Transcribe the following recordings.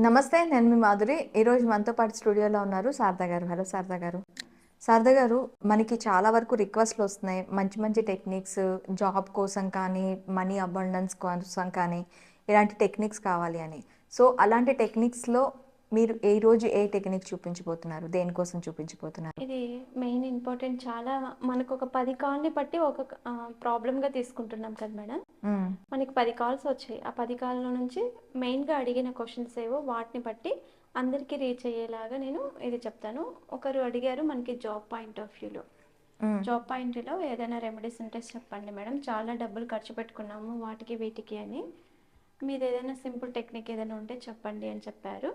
నమస్తే నేను మీ మాధురి. ఈరోజు మనతో పాటు స్టూడియోలో ఉన్నారు శారదా గారు. హలో శారదా గారు. శారదా గారు మనకి చాలా వరకు రిక్వెస్ట్లు వస్తున్నాయి. మంచి మంచి టెక్నిక్స్ జాబ్ కోసం కానీ మనీ అబండెన్స్ కోసం కానీ ఇలాంటి టెక్నిక్స్ కావాలి అని. సో అలాంటి టెక్నిక్స్లో మీరు ఏ రోజు ఏ టెక్నిక్ చూపించబోతున్నారు? దేనికోసం చూపించబోతున్నారు? ఇది మెయిన్ ఇంపార్టెంట్. చాలా మనకు ఒక పది కాల్ని బట్టి ఒక ప్రాబ్లమ్గా తీసుకుంటున్నాం కదా మేడం. మనకి పది కాల్స్ వచ్చాయి. ఆ పది కాల్లో నుంచి మెయిన్గా అడిగిన క్వశ్చన్స్ ఏవో వాటిని బట్టి అందరికీ రీచ్ అయ్యేలాగా నేను ఇది చెప్తాను. ఒకరు అడిగారు మనకి జాబ్ పాయింట్ ఆఫ్ వ్యూలో. జాబ్ పాయింట్లో ఏదైనా రెమెడీస్ ఉంటే చెప్పండి మేడం. చాలా డబ్బులు ఖర్చు పెట్టుకున్నాము వాటికి వీటికి అని. మీరు ఏదైనా సింపుల్ టెక్నిక్ ఏదైనా ఉంటే చెప్పండి అని చెప్పారు.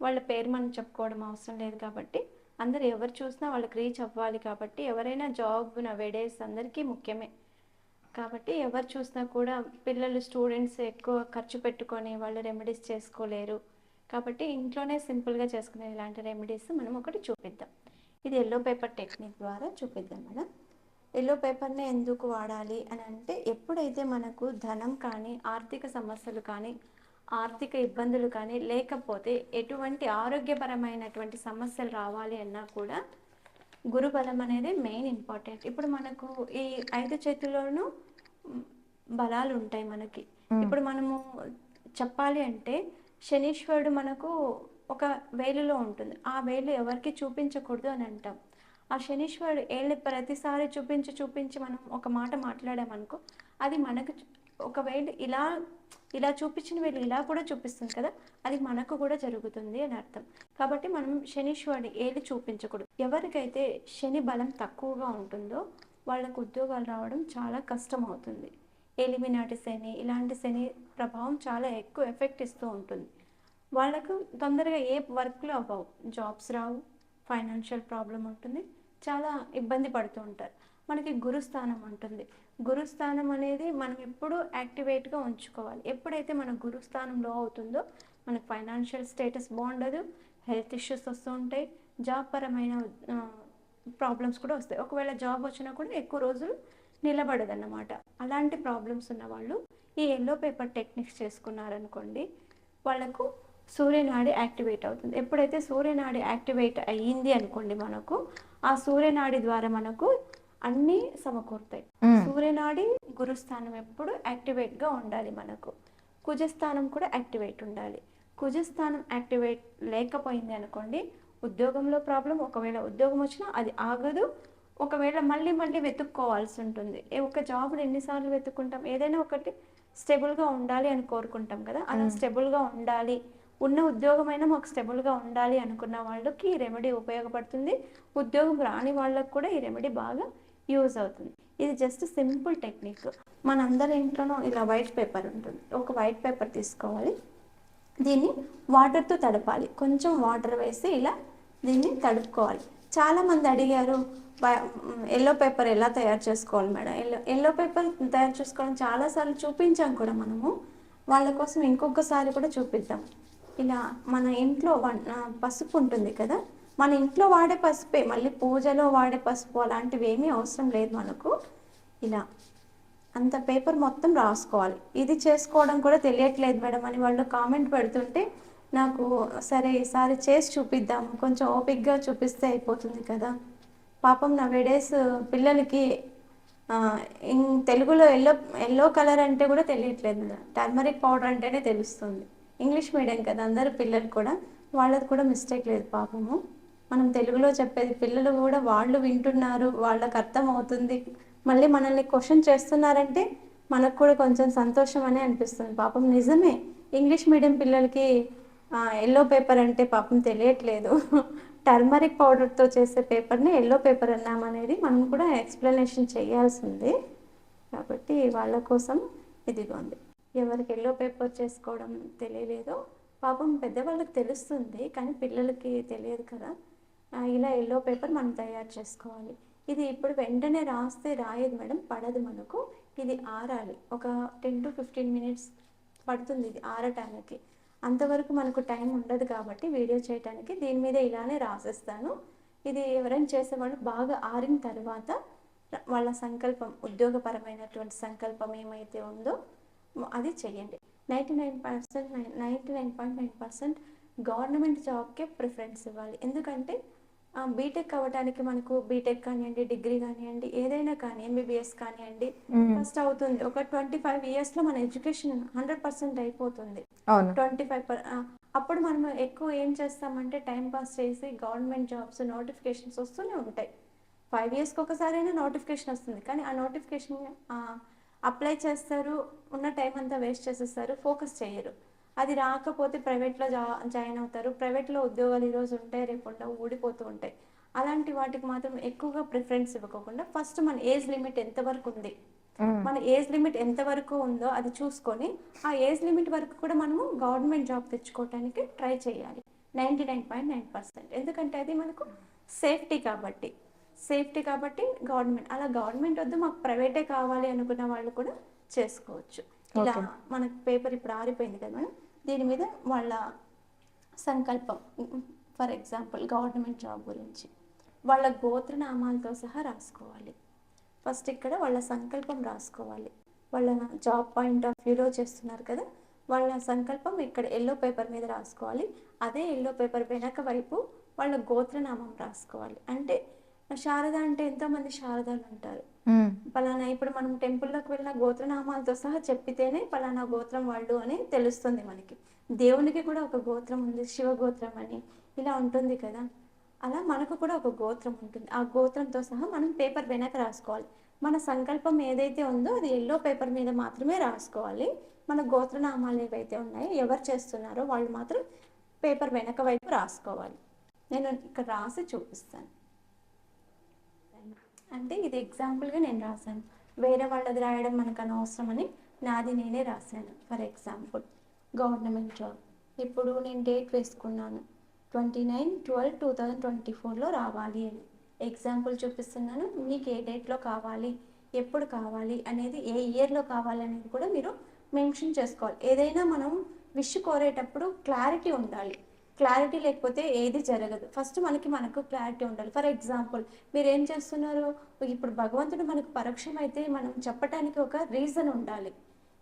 వాళ్ళ పేరు మనం చెప్పుకోవడం అవసరం లేదు కాబట్టి అందరు ఎవరు చూసినా వాళ్ళకి రీచ్ అవ్వాలి కాబట్టి ఎవరైనా జాబ్ నవేడేస్ అందరికీ ముఖ్యమే. కాబట్టి ఎవరు చూసినా కూడా పిల్లలు స్టూడెంట్స్ ఎక్కువ ఖర్చు పెట్టుకొని వాళ్ళు రెమెడీస్ చేసుకోలేరు. కాబట్టి ఇంట్లోనే సింపుల్గా చేసుకునే ఇలాంటి రెమెడీస్ మనం ఒకటి చూపిద్దాం. ఇది ఎల్లో పేపర్ టెక్నిక్ ద్వారా చూపిద్దాం మేడం. ఎల్లో పేపర్ని ఎందుకు వాడాలి అని అంటే ఎప్పుడైతే మనకు ధనం కానీ ఆర్థిక సమస్యలు కానీ ఆర్థిక ఇబ్బందులు కానీ లేకపోతే ఎటువంటి ఆరోగ్యపరమైనటువంటి సమస్యలు రావాలి అన్నా కూడా గురుబలం అనేది మెయిన్ ఇంపార్టెంట్ ఇప్పుడు మనకు ఈ ఐదు చేతుల్లోనూ బలాలు ఉంటాయి మనకి. ఇప్పుడు మనము చెప్పాలి అంటే శనీశ్వరుడు మనకు ఒక వేలులో ఉంటుంది. ఆ వేలు ఎవరికి చూపించకూడదు అని అంటాం. ఆ శనీశ్వరుడు ఏళ్ళు ప్రతిసారి చూపించి చూపించి మనం ఒక మాట మాట్లాడామనుకో అది మనకు ఒకవేళ ఇలా ఇలా చూపించిన వీళ్ళు ఇలా కూడా చూపిస్తుంది కదా అది మనకు కూడా జరుగుతుంది అని అర్థం. కాబట్టి మనం శనీశ్వరుడి ఏళ్ళు చూపించకూడదు. ఎవరికైతే శని బలం తక్కువగా ఉంటుందో వాళ్ళకు ఉద్యోగాలు రావడం చాలా కష్టం అవుతుంది ఎలిమినాటి శని ఇలాంటి శని ప్రభావం చాలా ఎక్కువ ఎఫెక్ట్ ఇస్తూ ఉంటుంది. వాళ్ళకు తొందరగా ఏ వర్క్లు అవ్వవు. జాబ్స్ రావు ఫైనాన్షియల్ ప్రాబ్లం ఉంటుంది చాలా ఇబ్బంది పడుతూ ఉంటారు. మనకి గురుస్థానం ఉంటుంది. గురుస్థానం అనేది మనం ఎప్పుడూ యాక్టివేట్గా ఉంచుకోవాలి. ఎప్పుడైతే మన గురుస్థానం లో అవుతుందో మనకు ఫైనాన్షియల్ స్టేటస్ బాగుండదు హెల్త్ ఇష్యూస్ వస్తూ ఉంటాయి జాబ్ పరమైన ప్రాబ్లమ్స్ కూడా వస్తాయి. ఒకవేళ జాబ్ వచ్చినా కూడా ఎక్కువ రోజులు నిలబడదన్నమాట. అలాంటి ప్రాబ్లమ్స్ ఉన్న వాళ్ళు ఈ ఎల్లో పేపర్ టెక్నిక్స్ చేసుకున్నారనుకోండి వాళ్ళకు సూర్యనాడి యాక్టివేట్ అవుతుంది. ఎప్పుడైతే సూర్యనాడి యాక్టివేట్ అయ్యింది అనుకోండి మనకు ఆ సూర్యనాడి ద్వారా మనకు అన్నీ సమకూరుతాయి. సూర్యనాడి గురుస్థానం ఎప్పుడు యాక్టివేట్గా ఉండాలి మనకు. కుజస్థానం కూడా యాక్టివేట్ ఉండాలి. కుజస్థానం యాక్టివేట్ లేకపోయింది అనుకోండి ఉద్యోగంలో ప్రాబ్లం ఒకవేళ ఉద్యోగం వచ్చినా అది ఆగదు. ఒకవేళ మళ్ళీ మళ్ళీ వెతుక్కోవాల్సి ఉంటుంది. ఏ ఒక జాబ్ని ఎన్నిసార్లు వెతుక్కుంటాం? ఏదైనా ఒకటి స్టెబుల్గా ఉండాలి అని కోరుకుంటాం కదా. అలా స్టెబుల్గా ఉండాలి. ఉన్న ఉద్యోగమైనా మాకు స్టెబుల్గా ఉండాలి అనుకున్న వాళ్ళకి ఈ రెమెడీ ఉపయోగపడుతుంది. ఉద్యోగం రాని వాళ్ళకి కూడా ఈ రెమెడీ బాగా యూజ్ అవుతుంది. ఇది జస్ట్ సింపుల్ టెక్నిక్. మనందరి ఇంట్లోనూ ఇలా వైట్ పేపర్ ఉంటుంది. ఒక వైట్ పేపర్ తీసుకోవాలి. దీన్ని వాటర్తో తడపాలి. కొంచెం వాటర్ వేసి ఇలా దీన్ని తడుపుకోవాలి. చాలామంది అడిగారు ఎల్లో పేపర్ ఎలా తయారు చేసుకోవాలి మేడం? ఎల్లో ఎల్లో పేపర్ తయారు చేసుకోవడం చాలాసార్లు చూపించాం కూడా మనము. వాళ్ళ కోసం ఇంకొకసారి కూడా చూపిద్దాం. ఇలా మన ఇంట్లో వన్- పసుపు ఉంటుంది కదా మన ఇంట్లో వాడే పసుపే మళ్ళీ పూజలో వాడే పసుపు అలాంటివి ఏమీ అవసరం లేదు మనకు. ఇలా అంత పేపర్ మొత్తం రాసుకోవాలి. ఇది చేసుకోవడం కూడా తెలియట్లేదు మేడం అని వాళ్ళు కామెంట్ పెడుతుంటే నాకు సరే ఈసారి చేసి చూపిద్దాము కొంచెం ఓపిక్గా చూపిస్తే అయిపోతుంది కదా. పాపం నా డేస్ పిల్లలకి తెలుగులో ఎల్లో ఎల్లో కలర్ అంటే కూడా తెలియట్లేదు టర్మరిక్ పౌడర్ అంటేనే తెలుస్తుంది. ఇంగ్లీష్ మీడియం కదా అందరు పిల్లలు కూడా వాళ్ళది కూడా మిస్టేక్ లేదు పాపము. మనం తెలుగులో చెప్పేది పిల్లలు కూడా వాళ్ళు వింటున్నారు వాళ్ళకి అర్థం అవుతుంది మళ్ళీ మనల్ని క్వశ్చన్ చేస్తున్నారంటే మనకు కూడా కొంచెం సంతోషం అని అనిపిస్తుంది. పాపం నిజమే. ఇంగ్లీష్ మీడియం పిల్లలకి ఎల్లో పేపర్ అంటే పాపం తెలియట్లేదు. టర్మరిక్ పౌడర్తో చేసే పేపర్ని ఎల్లో పేపర్ అన్నామనేది మనం కూడా ఎక్స్ప్లెనేషన్ చేయాల్సింది. కాబట్టి వాళ్ళ కోసం ఇదిగోండి. ఎవరికి ఎల్లో పేపర్ చేసుకోవడం తెలియలేదో పాపం పెద్దవాళ్ళకి తెలుస్తుంది కానీ పిల్లలకి తెలియదు కదా. ఇలా ఎల్లో పేపర్ మనం తయారు చేసుకోవాలి. ఇది ఇప్పుడు వెంటనే రాస్తే రాయదు మేడం పడదు మనకు. ఇది ఆరాలి. ఒక టెన్ టు ఫిఫ్టీన్ మినిట్స్ పడుతుంది ఇది ఆరటానికి. అంతవరకు మనకు టైం ఉండదు కాబట్టి వీడియో చేయడానికి దీని మీద ఇలానే రాసేస్తాను. ఇది ఎవరైనా చేసేవాళ్ళు బాగా ఆరిన తర్వాత వాళ్ళ సంకల్పం ఉద్యోగపరమైనటువంటి సంకల్పం ఏమైతే ఉందో అది చేయండి. Ninety nine percent ninety nine point nine percent government జాబ్కే preference ఇవ్వాలి. ఎందుకంటే బీటెక్ అవ్వడానికి మనకు బీటెక్ కానివ్వండి డిగ్రీ కానివ్వండి ఏదైనా కానీ ఎంబీబీఎస్ కానివ్వండి. ఫస్ట్ అవుతుంది. ఒక ట్వంటీ ఫైవ్ ఇయర్స్లో మన ఎడ్యుకేషన్ హండ్రెడ్ పర్సెంట్ అయిపోతుంది. ట్వంటీ ఫైవ్ అప్పుడు మనం ఎక్కువ ఏం చేస్తామంటే టైం పాస్ చేసి గవర్నమెంట్ జాబ్స్ నోటిఫికేషన్స్ వస్తూనే ఉంటాయి. ఫైవ్ ఇయర్స్కి ఒకసారైనా నోటిఫికేషన్ వస్తుంది. కానీ ఆ నోటిఫికేషన్ అప్లై చేస్తారు ఉన్న టైం అంతా వేస్ట్ చేసేస్తారు ఫోకస్ చేయరు. అది రాకపోతే ప్రైవేట్లో జా జాయిన్ అవుతారు. ప్రైవేట్లో ఉద్యోగాలు ఈరోజు ఉంటాయి రేపు ఉండవు ఊడిపోతూ ఉంటాయి. అలాంటి వాటికి మాత్రం ఎక్కువగా ప్రిఫరెన్స్ ఇవ్వకుండా ఫస్ట్ మన ఏజ్ లిమిట్ ఎంతవరకు ఉంది? మ్మ్. మన ఏజ్ లిమిట్ ఎంత వరకు ఉందో అది చూసుకొని ఆ ఏజ్ లిమిట్ వరకు కూడా మనము గవర్నమెంట్ జాబ్ తెచ్చుకోవడానికి ట్రై చేయాలి. Ninety nine point nine percent. ఎందుకంటే అది మనకు సేఫ్టీ కాబట్టి. సేఫ్టీ కాబట్టి గవర్నమెంట్. అలా గవర్నమెంట్ వద్దు మాకు ప్రైవేటే కావాలి అనుకున్న వాళ్ళు కూడా చేసుకోవచ్చు. ఇలా. మనకు పేపర్ ఇప్పుడు ఆరిపోయింది కదా మేడం? దీని మీద వాళ్ళ సంకల్పం. ఫర్ ఎగ్జాంపుల్ గవర్నమెంట్ జాబ్ గురించి. వాళ్ళ గోత్రనామాలతో సహా రాసుకోవాలి. ఫస్ట్ ఇక్కడ వాళ్ళ సంకల్పం రాసుకోవాలి. వాళ్ళ జాబ్ పాయింట్ ఆఫ్ వ్యూలో చేస్తున్నారు కదా వాళ్ళ సంకల్పం ఇక్కడ ఎల్లో పేపర్ మీద రాసుకోవాలి. అదే ఎల్లో పేపర్ వెనక వైపు వాళ్ళ గోత్రనామం రాసుకోవాలి. అంటే శారద అంటే ఎంతోమంది శారదాలు ఉంటారు. పలానా ఇప్పుడు మనం టెంపుల్లోకి వెళ్ళిన గోత్రనామాలతో సహా చెప్పితేనే పలానా గోత్రం వాళ్ళు అని తెలుస్తుంది మనకి. దేవునికి కూడా ఒక గోత్రం ఉంది శివ గోత్రం అని. ఇలా ఉంటుంది కదా. అలా మనకు కూడా ఒక గోత్రం ఉంటుంది. ఆ గోత్రంతో సహా మనం పేపర్ వెనక రాసుకోవాలి. మన సంకల్పం ఏదైతే ఉందో అది ఎల్లో పేపర్ మీద మాత్రమే రాసుకోవాలి. మన గోత్రనామాలు ఏవైతే ఉన్నాయో ఎవరు చేస్తున్నారో వాళ్ళు మాత్రం పేపర్ వెనక వైపు రాసుకోవాలి. నేను ఇక్కడ రాసి చూపిస్తాను. అంటే ఇది ఎగ్జాంపుల్గా నేను రాశాను. వేరే వాళ్ళది రాయడం మనకు అనవసరం అని నాది నేనే రాశాను ఫర్ ఎగ్జాంపుల్ గవర్నమెంట్ జాబ్ ఇప్పుడు నేను డేట్ వేసుకున్నాను. Twenty nine twelve two thousand twenty ఫోర్లో రావాలి అని. ఎగ్జాంపుల్ చూపిస్తున్నాను మీకు ఏ డేట్లో కావాలి ఎప్పుడు కావాలి అనేది ఏ ఇయర్లో కావాలి అనేది కూడా మీరు మెన్షన్ చేసుకోవాలి. ఏదైనా మనం విష్ కోరేటప్పుడు క్లారిటీ ఉండాలి. క్లారిటీ లేకపోతే ఏది జరగదు. ఫస్ట్ మనకి మనకు క్లారిటీ ఉండాలి. ఫర్ ఎగ్జాంపుల్ మీరు ఏం చేస్తున్నారు? ఇప్పుడు భగవంతుడు మనకు పరోక్షం అయితే మనం చెప్పడానికి ఒక రీజన్ ఉండాలి.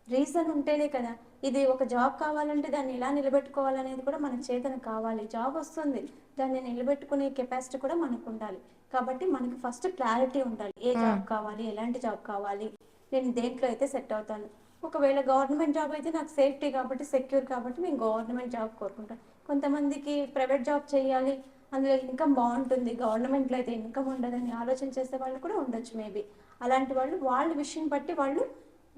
రీజన్ ఉంటేనే కదా ఇది ఒక జాబ్ కావాలంటే దాన్ని ఎలా నిలబెట్టుకోవాలనేది కూడా మన చేతన కావాలి. జాబ్ వస్తుంది దాన్ని నిలబెట్టుకునే కెపాసిటీ కూడా మనకు ఉండాలి. కాబట్టి మనకి ఫస్ట్ క్లారిటీ ఉండాలి. ఏ జాబ్ కావాలి? ఎలాంటి జాబ్ కావాలి? నేను దేంట్లో అయితే సెట్ అవుతాను? ఒకవేళ గవర్నమెంట్ జాబ్ అయితే నాకు సేఫ్టీ కాబట్టి సెక్యూర్ కాబట్టి నేను గవర్నమెంట్ జాబ్ కోరుకుంటాను కొంతమందికి ప్రైవేట్ జాబ్ చేయాలి అందులో ఇన్కమ్ బాగుంటుంది గవర్నమెంట్లో అయితే ఇన్కమ్ ఉండదని ఆలోచన చేసే వాళ్ళు కూడా ఉండొచ్చు మేబీ అలాంటి వాళ్ళు వాళ్ళ విషయం బట్టి వాళ్ళు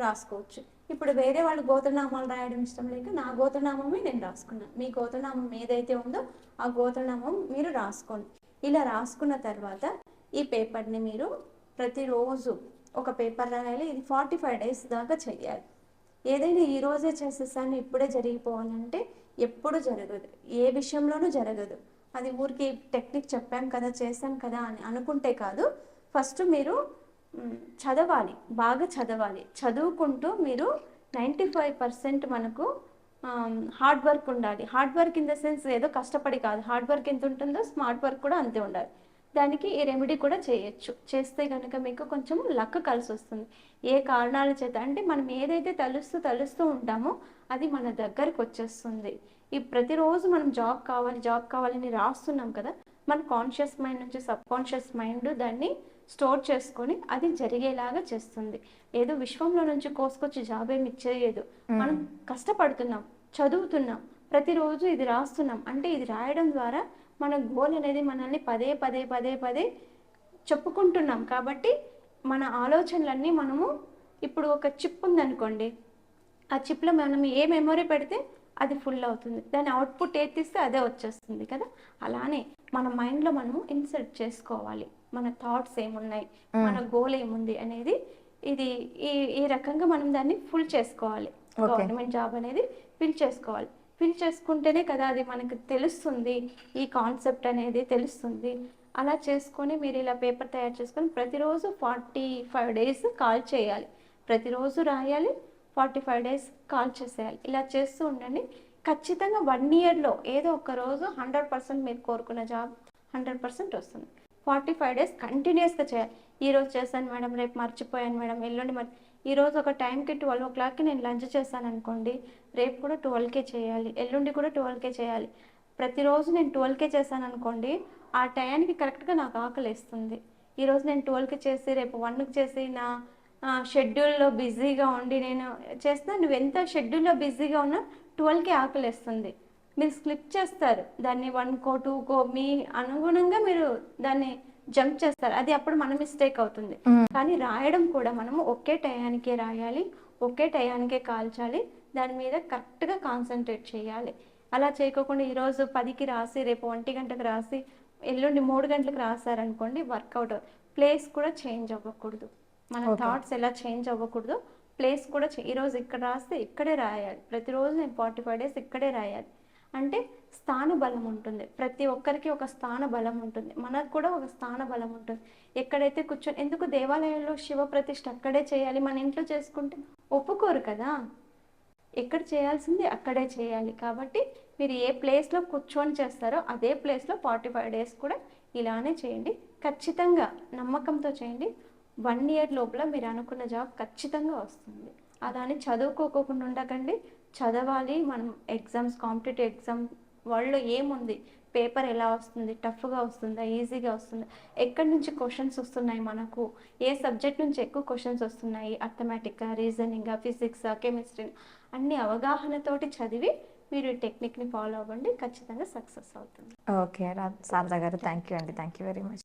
రాసుకోవచ్చు. ఇప్పుడు వేరే వాళ్ళు గోత్రనామాలు రాయడం ఇష్టం లేక నా గోత్రనామమే నేను రాసుకున్నాను మీ గోత్రనామం ఏదైతే ఉందో ఆ గోత్రనామం మీరు రాసుకోండి. ఇలా రాసుకున్న తర్వాత ఈ పేపర్ని మీరు ప్రతిరోజు ఒక పేపర్ రాయాలి. ఇది ఫార్టీ ఫైవ్ డేస్ దాకా చెయ్యాలి ఏదైనా ఈ రోజే చేసేసాను ఇప్పుడే జరిగిపోవాలంటే ఎప్పుడు జరగదు. ఏ విషయంలోనూ జరగదు. అది ఊరికి టెక్నిక్ చెప్పాం కదా చేశాం కదా అని అనుకుంటే కాదు. ఫస్ట్ మీరు చదవాలి. బాగా చదవాలి. చదువుకుంటూ మీరు నైంటీ ఫైవ్ పర్సెంట్ మనకు హార్డ్ వర్క్ ఉండాలి. Hard work in the sense ఏదో కష్టపడి కాదు. హార్డ్ వర్క్ ఎంత ఉంటుందో స్మార్ట్ వర్క్ కూడా అంతే ఉండాలి. దానికి ఈ రెమెడీ కూడా చేయొచ్చు. చేస్తే కనుక మీకు కొంచెం లక్ కలిసి వస్తుంది ఏ కారణాల చేత? అంటే మనం ఏదైతే తలుస్తూ తలుస్తూ ఉంటామో అది మన దగ్గరకు వచ్చేస్తుంది. ఈ ప్రతిరోజు మనం జాబ్ కావాలి జాబ్ కావాలని రాస్తున్నాం కదా మన కాన్షియస్ మైండ్ నుంచి సబ్ కాన్షియస్ మైండ్ దాన్ని స్టోర్ చేసుకొని అది జరిగేలాగా చేస్తుంది. ఏదో విశ్వంలో నుంచి కోసుకొచ్చి జాబ్ ఏమి ఇచ్చేయదు. మనం కష్టపడుతున్నాం చదువుతున్నాం ప్రతిరోజు ఇది రాస్తున్నాం. అంటే ఇది రాయడం ద్వారా మన గోల్ అనేది మనల్ని పదే పదే పదే పదే చెప్పుకుంటున్నాం. కాబట్టి మన ఆలోచనలన్నీ మనము ఇప్పుడు ఒక చిప్ ఉందనుకోండి ఆ చిప్లో మనం ఏ మెమొరీ పెడితే అది ఫుల్ అవుతుంది. దాని అవుట్పుట్ ఏది తీస్తే అదే వచ్చేస్తుంది కదా? అలానే మన మైండ్లో మనము ఇన్సర్ట్ చేసుకోవాలి. మన థాట్స్ ఏమున్నాయి? మన గోల్ ఏముంది అనేది ఇది ఈ ఈ రకంగా మనం దాన్ని ఫుల్ చేసుకోవాలి. గవర్నమెంట్ జాబ్ అనేది ఫిల్ చేసుకోవాలి. ఫిల్ చేసుకుంటేనే కదా అది మనకు తెలుస్తుంది. ఈ కాన్సెప్ట్ అనేది తెలుస్తుంది. అలా చేసుకొని మీరు ఇలా పేపర్ తయారు చేసుకొని ప్రతిరోజు ఫార్టీ ఫైవ్ డేస్ కాల్ చేయాలి. ప్రతిరోజు రాయాలి. ఫార్టీ ఫైవ్ డేస్ కాల్ చేసేయాలి. ఇలా చేస్తూ ఉండండి. ఖచ్చితంగా వన్ ఇయర్లో ఏదో ఒక రోజు హండ్రెడ్ పర్సెంట్ మీరు కోరుకున్న జాబ్ హండ్రెడ్ పర్సెంట్ వస్తుంది. ఫార్టీ ఫైవ్ డేస్ కంటిన్యూస్గా చేయాలి ఈరోజు చేశాను మేడం రేపు మర్చిపోయాను మేడం ఎల్లుండి మరి. ఈరోజు ఒక టైంకి ట్వెల్వ్ ఓ క్లాక్కి నేను లంచ్ చేశాను అనుకోండి రేపు కూడా ట్వెల్వ్కే చేయాలి. ఎల్లుండి కూడా ట్వెల్వ్కే చేయాలి. ప్రతిరోజు నేను ట్వెల్వ్కే చేశాను అనుకోండి ఆ టయానికి కరెక్ట్గా నాకు ఆకలి వేస్తుంది ఈరోజు నేను ట్వెల్వ్కి చేసి రేపు వన్కి చేసి నా షెడ్యూల్లో బిజీగా ఉండి నేను చేస్తున్నా. నువ్వు ఎంత షెడ్యూల్లో బిజీగా ఉన్నా ట్వెల్వ్కి ఆకలి వేస్తుంది మీరు స్లిప్ చేస్తారు. దాన్ని వన్కో టూకో మీ అనుగుణంగా మీరు దాన్ని జంప్ చేస్తారు. అది అప్పుడు మన మిస్టేక్ అవుతుంది. కానీ రాయడం కూడా మనము ఒకే టయానికే రాయాలి ఒకే టయానికే కాల్చాలి దాని మీద కరెక్ట్గా కాన్సన్ట్రేట్ చేయాలి. అలా చేయకోకుండా ఈరోజు పదికి రాసి రేపు ఒంటి గంటకు రాసి ఎల్లుండి మూడు గంటలకు రాశారనుకోండి వర్కౌట్ ప్లేస్ కూడా చేంజ్ అవ్వకూడదు. మన. థాట్స్ ఎలా చేంజ్ అవ్వకూడదు. ప్లేస్ కూడా ఈరోజు ఇక్కడ రాస్తే ఇక్కడే రాయాలి. ప్రతిరోజు నేను ఫార్టీ ఫైవ్ డేస్ ఇక్కడే రాయాలి. అంటే స్థాన బలం ఉంటుంది. ప్రతి ఒక్కరికి ఒక స్థాన బలం ఉంటుంది. మనకు కూడా ఒక స్థాన బలం ఉంటుంది. ఎక్కడైతే కూర్చొని ఎందుకు దేవాలయంలో శివ ప్రతిష్ఠ అక్కడే చేయాలి? మన ఇంట్లో చేసుకుంటే ఒప్పుకోరు కదా. ఎక్కడ చేయాల్సింది అక్కడే చేయాలి. కాబట్టి మీరు ఏ ప్లేస్లో కూర్చొని చేస్తారో అదే ప్లేస్లో ఫార్టీ ఫైవ్ డేస్ కూడా ఇలానే చేయండి. ఖచ్చితంగా నమ్మకంతో చేయండి. వన్ ఇయర్ లోపల మీరు అనుకున్న జాబ్ ఖచ్చితంగా వస్తుంది. అదాన్ని చదువుకోకుండా ఉండకండి. చదవాలి. మనం ఎగ్జామ్స్ కాంపిటేటివ్ ఎగ్జామ్ వరల్డ్లో ఏముంది? పేపర్ ఎలా వస్తుంది? టఫ్గా వస్తుందా? ఈజీగా వస్తుందా? ఎక్కడి నుంచి క్వశ్చన్స్ వస్తున్నాయి మనకు? ఏ సబ్జెక్ట్ నుంచి ఎక్కువ క్వశ్చన్స్ వస్తున్నాయి? అథమెటిక్గా రీజనింగ్గా ఫిజిక్స్ కెమిస్ట్రీ అన్ని అవగాహనతోటి చదివి మీరు ఈ టెక్నిక్ని ఫాలో అవ్వండి. ఖచ్చితంగా సక్సెస్ అవుతుంది. ఓకే. రా- గారు థ్యాంక్ యూ అండి. Thank you very much.